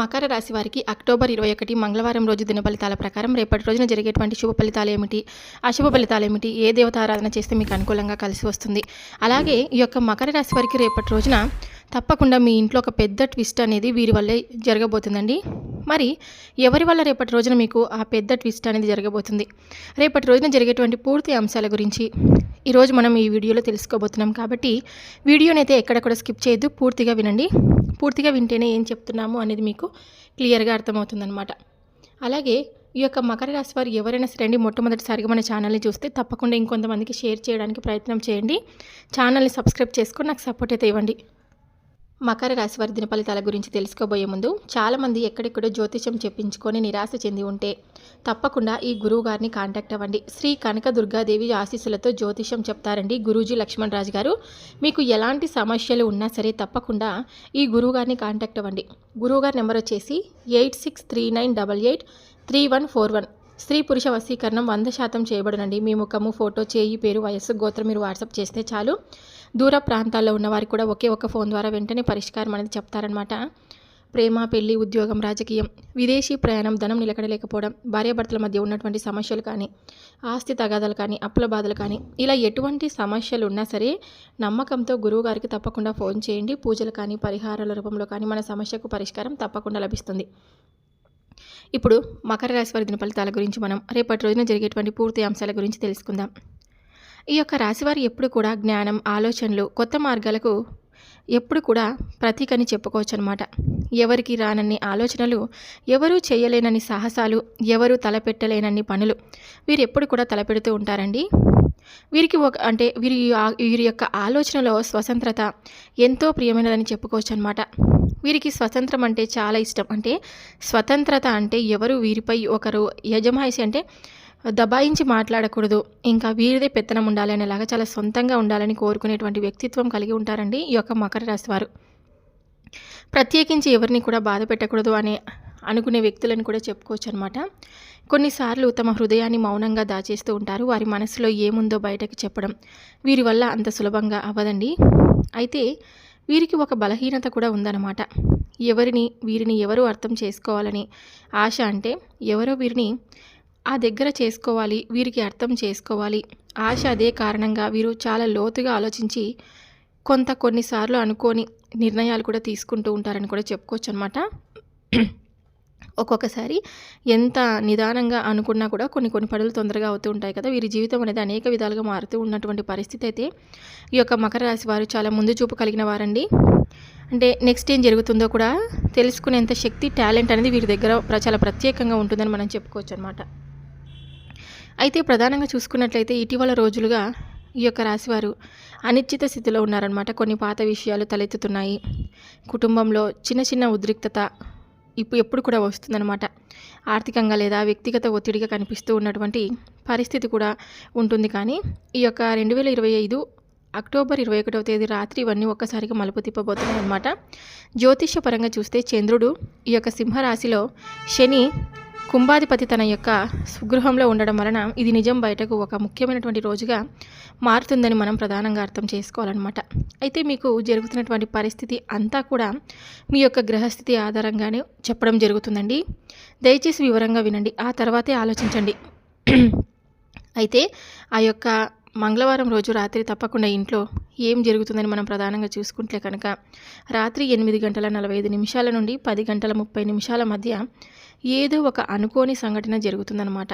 మకర రాశి వారికి అక్టోబర్ ఇరవై ఒకటి మంగళవారం రోజు దిన ఫలితాల ప్రకారం రేపటి రోజున జరిగేటువంటి శుభ ఫలితాలు ఏమిటి? అశుభ ఫలితాలు ఏమిటి? ఏ దేవత ఆరాధన చేస్తే మీకు అనుకూలంగా కలిసి వస్తుంది? అలాగే ఈ యొక్క మకర రాశి వారికి రేపటి రోజున తప్పకుండా మీ ఇంట్లో ఒక పెద్ద ట్విస్ట్ అనేది వీరి వల్లే జరగబోతుందండి. మరి ఎవరి వల్ల రేపటి రోజున మీకు ఆ పెద్ద ట్విస్ట్ అనేది జరగబోతుంది? రేపటి రోజున జరిగేటువంటి పూర్తి అంశాల గురించి ఈరోజు మనం ఈ వీడియోలో తెలుసుకోబోతున్నాం కాబట్టి వీడియోనైతే ఎక్కడ కూడా స్కిప్ చేయొద్దు పూర్తిగా వినండి. పూర్తిగా వింటేనే ఏం చెప్తున్నాము అనేది మీకు క్లియర్గా అర్థమవుతుందనమాట అలాగే ఈ యొక్క మకర రాశి వారు ఎవరైనా సరే అండి మొట్టమొదటిసారిగా మన ఛానల్ని చూస్తే తప్పకుండా ఇంకొంతమందికి షేర్ చేయడానికి ప్రయత్నం చేయండి. ఛానల్ని సబ్స్క్రైబ్ చేసుకొని నాకు సపోర్ట్ అయితే ఇవ్వండి. మకర రాశి వారి దిన ఫలితాల గురించి తెలుసుకోబోయే ముందు చాలామంది ఎక్కడెక్కడో జ్యోతిషం చెప్పించుకొని నిరాశ చెంది ఉంటే తప్పకుండా ఈ గురువు గారిని కాంటాక్ట్ అవ్వండి. శ్రీ కనక దుర్గాదేవి ఆశీస్సులతో జ్యోతిషం చెప్తారండి గురూజీ లక్ష్మణ్ రాజు గారు. మీకు ఎలాంటి సమస్యలు ఉన్నా సరే తప్పకుండా ఈ గురువు గారిని కాంటాక్ట్ అవ్వండి. గురువుగారి నెంబర్ వచ్చేసి eight six three nine double eight three one four one. స్త్రీ పురుష వశీకరణం వంద శాతం చేయబడనండి. మీ ముఖము ఫోటో చేయి పేరు వయస్సు గోత్రం మీరు వాట్సాప్ చేస్తే చాలు. దూర ప్రాంతాల్లో ఉన్నవారు కూడా ఒకే ఒక ఫోన్ ద్వారా వెంటనే పరిష్కారం అనేది చెప్తారనమాట ప్రేమ పెళ్ళి ఉద్యోగం రాజకీయం విదేశీ ప్రయాణం ధనం నిలకడలేకపోవడం భార్యాభర్తల మధ్య ఉన్నటువంటి సమస్యలు కానీ ఆస్తి తగాదాలు కానీ అప్పుల బాధలు కానీ ఇలా ఎటువంటి సమస్యలు ఉన్నా సరే నమ్మకంతో గురువుగారికి తప్పకుండా ఫోన్ చేయండి. పూజలు కానీ పరిహారాల రూపంలో కానీ మన సమస్యకు పరిష్కారం తప్పకుండా లభిస్తుంది. ఇప్పుడు మకర రాశి వారి దిన ఫలితాల గురించి మనం రేపటి రోజున జరిగేటువంటి పూర్తి అంశాల గురించి తెలుసుకుందాం. ఈ యొక్క రాశివారు ఎప్పుడు కూడా జ్ఞానం ఆలోచనలు కొత్త మార్గాలకు ఎప్పుడు కూడా ప్రతీకని చెప్పుకోవచ్చు అనమాట ఎవరికి రానన్ని ఆలోచనలు ఎవరూ చేయలేనని సాహసాలు ఎవరు తలపెట్టలేనన్ని పనులు వీరు ఎప్పుడు కూడా తలపెడుతూ ఉంటారండి. వీరికి ఒక అంటే వీరి వీరి యొక్క ఆలోచనలో స్వతంత్రత ఎంతో ప్రియమైనదని చెప్పుకోవచ్చు అనమాట వీరికి స్వతంత్రం అంటే చాలా ఇష్టం. అంటే స్వతంత్రత అంటే ఎవరు వీరిపై ఒకరు యజమాయిషి అంటే దబాయించి మాట్లాడకూడదు. ఇంకా వీరిదే పెత్తనం ఉండాలి అనేలాగా చాలా సొంతంగా ఉండాలని కోరుకునేటువంటి వ్యక్తిత్వం కలిగి ఉంటారండి ఈ యొక్క మకర రాశి వారు. ప్రత్యేకించి ఎవరిని కూడా బాధ పెట్టకూడదు అనే అనుకునే వ్యక్తులను కూడా చెప్పుకోవచ్చు అనమాట కొన్నిసార్లు తమ హృదయాన్ని మౌనంగా దాచేస్తూ ఉంటారు. వారి మనసులో ఏముందో బయటకు చెప్పడం వీరి వల్ల అంత సులభంగా అవ్వదండి. అయితే వీరికి ఒక బలహీనత కూడా ఉందన్నమాట. ఎవరిని వీరిని ఎవరు అర్థం చేసుకోవాలని ఆశ అంటే ఎవరో వీరిని ఆ దగ్గర చేసుకోవాలి వీరికి అర్థం చేసుకోవాలి. ఆశ అదే కారణంగా వీరు చాలా లోతుగా ఆలోచించి కొంత కొన్నిసార్లు అనుకోని నిర్ణయాలు కూడా తీసుకుంటూ ఉంటారని కూడా చెప్పుకోవచ్చు అనమాట ఒక్కొక్కసారి ఎంత నిదానంగా అనుకున్నా కూడా కొన్ని కొన్ని పనులు తొందరగా అవుతూ ఉంటాయి కదా. వీరి జీవితం అనేది అనేక విధాలుగా మారుతూ ఉన్నటువంటి పరిస్థితి అయితే ఈ యొక్క మకర రాశి వారు చాలా ముందు చూపు కలిగిన వారండి. అంటే నెక్స్ట్ ఏం జరుగుతుందో కూడా తెలుసుకునేంత శక్తి టాలెంట్ అనేది వీరి దగ్గర ప్ర- చాలా ప్రత్యేకంగా ఉంటుందని మనం చెప్పుకోవచ్చు అనమాట అయితే ప్రధానంగా చూసుకున్నట్లయితే ఇటీవల రోజులుగా ఈ యొక్క రాశివారు అనిశ్చిత స్థితిలో ఉన్నారనమాట కొన్ని పాత విషయాలు తలెత్తుతున్నాయి. కుటుంబంలో చిన్న చిన్న ఉద్రిక్తత ఇప్పుడు ఎప్పుడు కూడా వస్తుందన్నమాట. ఆర్థికంగా లేదా వ్యక్తిగత ఒత్తిడిగా కనిపిస్తూ ఉన్నటువంటి పరిస్థితి కూడా ఉంటుంది. కానీ ఈ యొక్క రెండు వేల ఇరవై ఐదు అక్టోబర్ ఇరవై ఒకటవ తేదీ రాత్రి ఇవన్నీ ఒక్కసారిగా మలుపు తిప్పబోతున్నాయి అనమాట జ్యోతిష్య పరంగా చూస్తే చంద్రుడు ఈ యొక్క సింహరాశిలో శని కుంభాధిపతి తన యొక్క స్వగృహంలో ఉండడం వలన ఇది నిజం బయటకు ఒక ముఖ్యమైనటువంటి రోజుగా మారుతుందని మనం ప్రధానంగా అర్థం చేసుకోవాలన్నమాట. అయితే మీకు జరుగుతున్నటువంటి పరిస్థితి అంతా కూడా మీ యొక్క గ్రహస్థితి ఆధారంగానే చెప్పడం జరుగుతుందండి. దయచేసి వివరంగా వినండి. ఆ తర్వాతే ఆలోచించండి. అయితే ఆ యొక్క మంగళవారం రోజు రాత్రి తప్పకుండా ఇంట్లో ఏం జరుగుతుందని మనం ప్రధానంగా చూసుకుంటే కనుక రాత్రి ఎనిమిది గంటల నలభై ఐదు నిమిషాల నుండి పది గంటల ముప్పై నిమిషాల మధ్య ఏదో ఒక అనుకోని సంఘటన జరుగుతుందన్నమాట.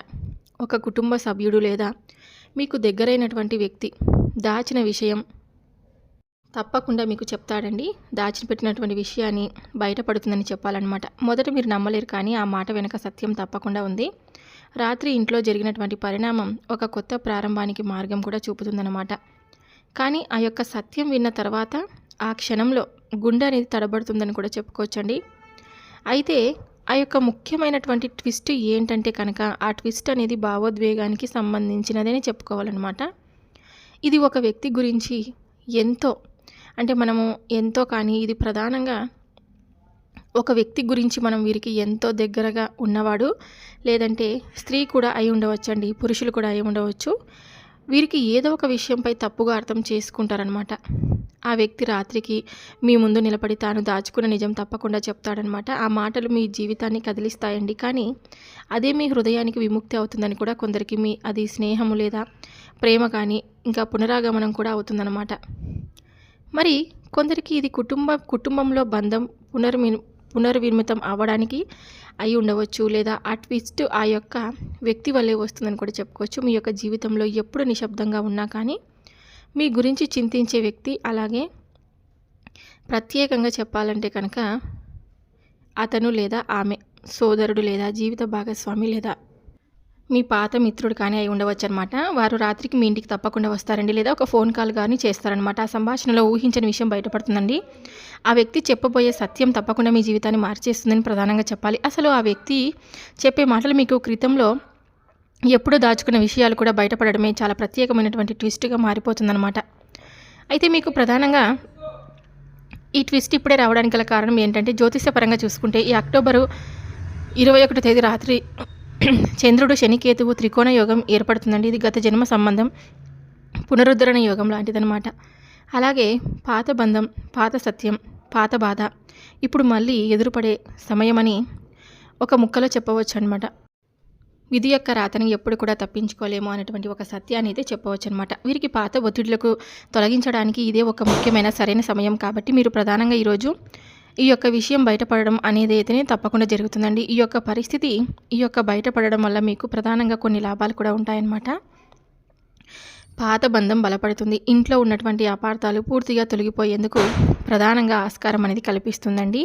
ఒక కుటుంబ సభ్యుడు లేదా మీకు దగ్గరైనటువంటి వ్యక్తి దాచిన విషయం తప్పకుండా మీకు చెప్తాడండి. దాచిపెట్టినటువంటి విషయాన్ని బయటపడుతుందని చెప్పాలన్నమాట. మొదట మీరు నమ్మలేరు కానీ ఆ మాట వెనుక సత్యం తప్పకుండా ఉంది. రాత్రి ఇంట్లో జరిగినటువంటి పరిణామం ఒక కొత్త ప్రారంభానికి మార్గం కూడా చూపుతుందన్నమాట. కానీ ఆ యొక్క సత్యం విన్న తర్వాత ఆ క్షణంలో గుండె అనేది తడబడుతుందని కూడా చెప్పుకోవచ్చండి. అయితే ఆ యొక్క ముఖ్యమైనటువంటి ట్విస్ట్ ఏంటంటే కనుక ఆ ట్విస్ట్ అనేది భావోద్వేగానికి సంబంధించినదని చెప్పుకోవాలన్నమాట. ఇది ఒక వ్యక్తి గురించి ఎంతో అంటే మనము ఎంతో కానీ ఇది ప్రధానంగా ఒక వ్యక్తి గురించి మనం వీరికి ఎంతో దగ్గరగా ఉన్నవాడు లేదంటే స్త్రీ కూడా అయి ఉండవచ్చండి పురుషులు కూడా అయి ఉండవచ్చు. వీరికి ఏదో ఒక విషయంపై తప్పుగా అర్థం చేసుకుంటారనమాట ఆ వ్యక్తి రాత్రికి మీ ముందు నిలబడి తాను దాచుకున్న నిజం తప్పకుండా చెప్తాడనమాట ఆ మాటలు మీ జీవితాన్ని కదిలిస్తాయండి. కానీ అదే మీ హృదయానికి విముక్తి అవుతుందని కూడా కొందరికి మీ అది స్నేహము లేదా ప్రేమ కానీ ఇంకా పునరాగమనం కూడా అవుతుందన్నమాట. మరి కొందరికి ఇది కుటుంబ కుటుంబంలో బంధం పునర్మి పునర్విర్మితం అవ్వడానికి అయి ఉండవచ్చు లేదా ఆ ట్విస్ట్ ఆ యొక్క వ్యక్తి వల్లే వస్తుందని కూడా చెప్పుకోవచ్చు. మీ యొక్క జీవితంలో ఎప్పుడు నిశ్శబ్దంగా ఉన్నా కానీ మీ గురించి చింతించే వ్యక్తి అలాగే ప్రత్యేకంగా చెప్పాలంటే కనుక అతను లేదా ఆమె సోదరుడు లేదా జీవిత భాగస్వామి లేదా మీ పాత మిత్రుడు కానీ అయి ఉండవచ్చు అనమాట వారు రాత్రికి మీ ఇంటికి తప్పకుండా వస్తారండి. లేదా ఒక ఫోన్ కాల్ కానీ చేస్తారనమాట. ఆ సంభాషణలో ఊహించని విషయం బయటపడుతుందండి. ఆ వ్యక్తి చెప్పబోయే సత్యం తప్పకుండా మీ జీవితాన్ని మార్చేస్తుందని ప్రధానంగా చెప్పాలి. అసలు ఆ వ్యక్తి చెప్పే మాటలు మీకు క్రితంలో ఎప్పుడూ దాచుకున్న విషయాలు కూడా బయటపడడమే చాలా ప్రత్యేకమైనటువంటి ట్విస్ట్గా మారిపోతుందన్నమాట అయితే మీకు ప్రధానంగా ఈ ట్విస్ట్ ఇప్పుడే రావడానికి గల కారణం ఏంటంటే జ్యోతిషపరంగా చూసుకుంటే ఈ అక్టోబరు ఇరవై ఒకటో తేదీ రాత్రి చంద్రుడు శనికేతువు త్రికోణ యోగం ఏర్పడుతుందండి. ఇది గత జన్మ సంబంధం పునరుద్ధరణ యోగం లాంటిదనమాట అలాగే పాత బంధం పాత సత్యం పాత బాధ ఇప్పుడు మళ్ళీ ఎదురుపడే సమయమని ఒక ముక్కలో చెప్పవచ్చు అనమాట విధి యొక్క రాతని ఎప్పుడు కూడా తప్పించుకోలేము అనేటువంటి ఒక సత్యాన్ని అయితే చెప్పవచ్చు అనమాట వీరికి పాత ఒత్తిడులకు తొలగించడానికి ఇదే ఒక ముఖ్యమైన సరైన సమయం కాబట్టి మీరు ప్రధానంగా ఈరోజు ఈ యొక్క విషయం బయటపడడం అనేది అయితేనే తప్పకుండా జరుగుతుందండి. ఈ యొక్క పరిస్థితి ఈ యొక్క బయటపడడం వల్ల మీకు ప్రధానంగా కొన్ని లాభాలు కూడా ఉంటాయన్నమాట. పాత బంధం బలపడుతుంది. ఇంట్లో ఉన్నటువంటి అపార్థాలు పూర్తిగా తొలగిపోయేందుకు ప్రధానంగా ఆస్కారం అనేది కల్పిస్తుందండి.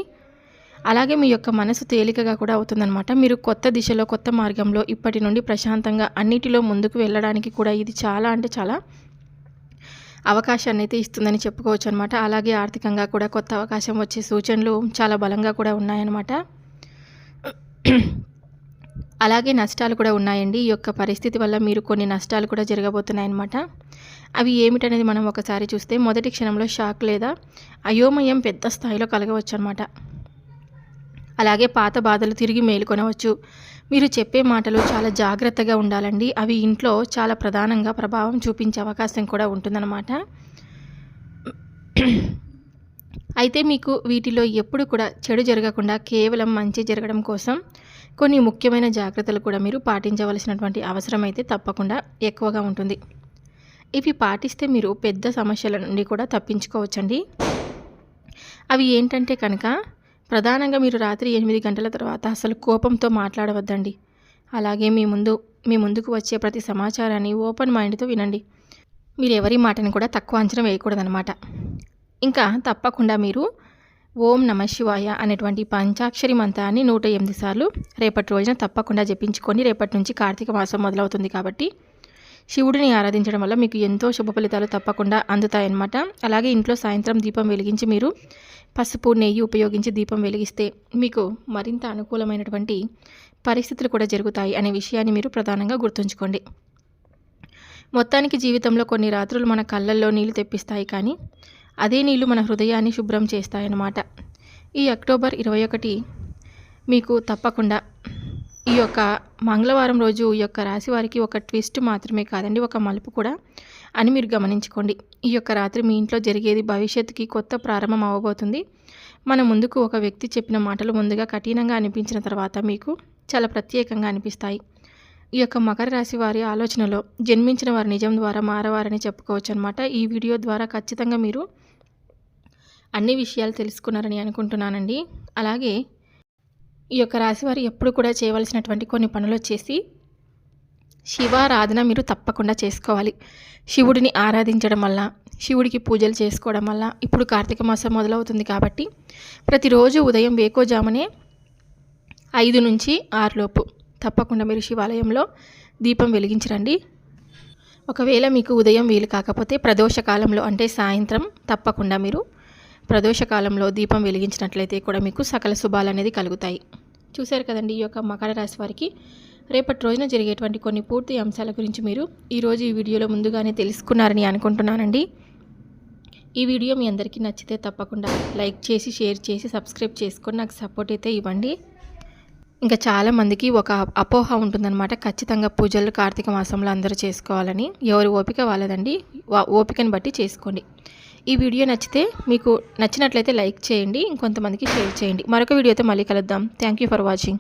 అలాగే మీ యొక్క మనసు తేలికగా కూడా అవుతుందన్నమాట. మీరు కొత్త దిశలో కొత్త మార్గంలో ఇప్పటి నుండి ప్రశాంతంగా అన్నిటిలో ముందుకు వెళ్ళడానికి కూడా ఇది చాలా అంటే చాలా అవకాశాన్ని అయితే ఇస్తుందని చెప్పుకోవచ్చు అనమాట అలాగే ఆర్థికంగా కూడా కొత్త అవకాశం వచ్చే సూచనలు చాలా బలంగా కూడా ఉన్నాయన్నమాట. అలాగే నష్టాలు కూడా ఉన్నాయండి. ఈ యొక్క పరిస్థితి వల్ల మీరు కొన్ని నష్టాలు కూడా జరగబోతున్నాయన్నమాట. అవి ఏమిటనేది మనం ఒకసారి చూస్తే మొదటి క్షణంలో షాక్ లేదా అయోమయం పెద్ద స్థాయిలో కలగవచ్చు అనమాట అలాగే పాత బాధలు తిరిగి మేలుకొనవచ్చు. మీరు చెప్పే మాటలు చాలా జాగ్రత్తగా ఉండాలండి. అవి ఇంట్లో చాలా ప్రధానంగా ప్రభావం చూపించే అవకాశం కూడా ఉంటుందన్నమాట. అయితే మీకు వీటిలో ఎప్పుడు కూడా చెడు జరగకుండా కేవలం మంచి జరగడం కోసం కొన్ని ముఖ్యమైన జాగ్రత్తలు కూడా మీరు పాటించవలసినటువంటి అవసరం అయితే తప్పకుండా ఎక్కువగా ఉంటుంది. ఇవి పాటిస్తే మీరు పెద్ద సమస్యల నుండి కూడా తప్పించుకోవచ్చండి. అవి ఏంటంటే కనుక ప్రధానంగా మీరు రాత్రి ఎనిమిది గంటల తర్వాత అసలు కోపంతో మాట్లాడవద్దండి. అలాగే మీ ముందు మీ ముందుకు వచ్చే ప్రతి సమాచారాన్ని ఓపెన్ మైండ్తో వినండి. మీరు ఎవరి మాటని కూడా తక్కువ అంచనా వేయకూడదనమాట ఇంకా తప్పకుండా మీరు ఓం నమ శివాయ అనేటువంటి పంచాక్షరి మంత్రాన్ని నూట ఎనిమిది సార్లు రేపటి రోజున తప్పకుండా జపించుకొని రేపటి నుంచి కార్తీక మాసం మొదలవుతుంది కాబట్టి శివుడిని ఆరాధించడం వల్ల మీకు ఎంతో శుభ ఫలితాలు తప్పకుండా అందుతాయన్నమాట. అలాగే ఇంట్లో సాయంత్రం దీపం వెలిగించి మీరు పసుపు నెయ్యి ఉపయోగించి దీపం వెలిగిస్తే మీకు మరింత అనుకూలమైనటువంటి పరిస్థితులు కూడా జరుగుతాయి అనే విషయాన్ని మీరు ప్రధానంగా గుర్తుంచుకోండి. మొత్తానికి జీవితంలో కొన్ని రాత్రులు మన కళ్ళల్లో నీళ్ళు తెప్పిస్తాయి కానీ అదే నీళ్ళు మన హృదయాన్ని శుభ్రం చేస్తాయన్నమాట. ఈ అక్టోబర్ ఇరవై ఒకటి మీకు తప్పకుండా ఈ యొక్క మంగళవారం రోజు ఈ యొక్క రాశి వారికి ఒక ట్విస్ట్ మాత్రమే కాదండి ఒక మలుపు కూడా. అని మీరు గమనించుకోండి. ఈ యొక్క రాత్రి మీ ఇంట్లో జరిగేది భవిష్యత్తుకి కొత్త ప్రారంభం అవ్వబోతుంది మన ముందుకు ఒక వ్యక్తి చెప్పిన మాటలు ముందుగా కఠినంగా అనిపించిన తర్వాత మీకు చాలా ప్రత్యేకంగా అనిపిస్తాయి. ఈ యొక్క మకర రాశి వారి ఆలోచనలో జన్మించిన వారి నిజం ద్వారా మారవారని చెప్పుకోవచ్చు అనమాట ఈ వీడియో ద్వారా ఖచ్చితంగా మీరు అన్ని విషయాలు తెలుసుకున్నారని అనుకుంటున్నానండి. అలాగే ఈ యొక్క రాశివారు ఎప్పుడు కూడా చేయవలసినటువంటి కొన్ని పనులు వచ్చేసి శివారాధన మీరు తప్పకుండా చేసుకోవాలి. శివుడిని ఆరాధించడం వల్ల శివుడికి పూజలు చేసుకోవడం వల్ల ఇప్పుడు కార్తీక మాసం మొదలవుతుంది కాబట్టి ప్రతిరోజు ఉదయం వేకోజామునే ఐదు నుంచి ఆరులోపు తప్పకుండా మీరు శివాలయంలో దీపం వెలిగించరండి. ఒకవేళ మీకు ఉదయం వీలు కాకపోతే ప్రదోషకాలంలో అంటే సాయంత్రం తప్పకుండా మీరు ప్రదోషకాలంలో దీపం వెలిగించినట్లయితే కూడా మీకు సకల శుభాలు అనేది కలుగుతాయి. చూశారు కదండి ఈ యొక్క మకర రాశి వారికి రేపటి రోజున జరిగేటువంటి కొన్ని పూర్తి అంశాల గురించి మీరు ఈరోజు ఈ వీడియోలో ముందుగానే తెలుసుకున్నారని అనుకుంటున్నానండి. ఈ వీడియో మీ అందరికీ నచ్చితే తప్పకుండా లైక్ చేసి షేర్ చేసి సబ్స్క్రైబ్ చేసుకొని నాకు సపోర్ట్ అయితే ఇవ్వండి. ఇంకా చాలామందికి ఒక అపోహ ఉంటుందన్నమాట. ఖచ్చితంగా పూజలు కార్తీక మాసంలో అందరూ చేసుకోవాలని. ఎవరి ఓపిక వాళ్ళదండి. వా- బట్టి చేసుకోండి. ఈ వీడియో నచ్చితే మీకు నచ్చినట్లయితే లైక్ చేయండి ఇంకొంతమందికి షేర్ చేయండి. మరొక వీడియోతో మళ్ళీ కలుద్దాం. Thank you for watching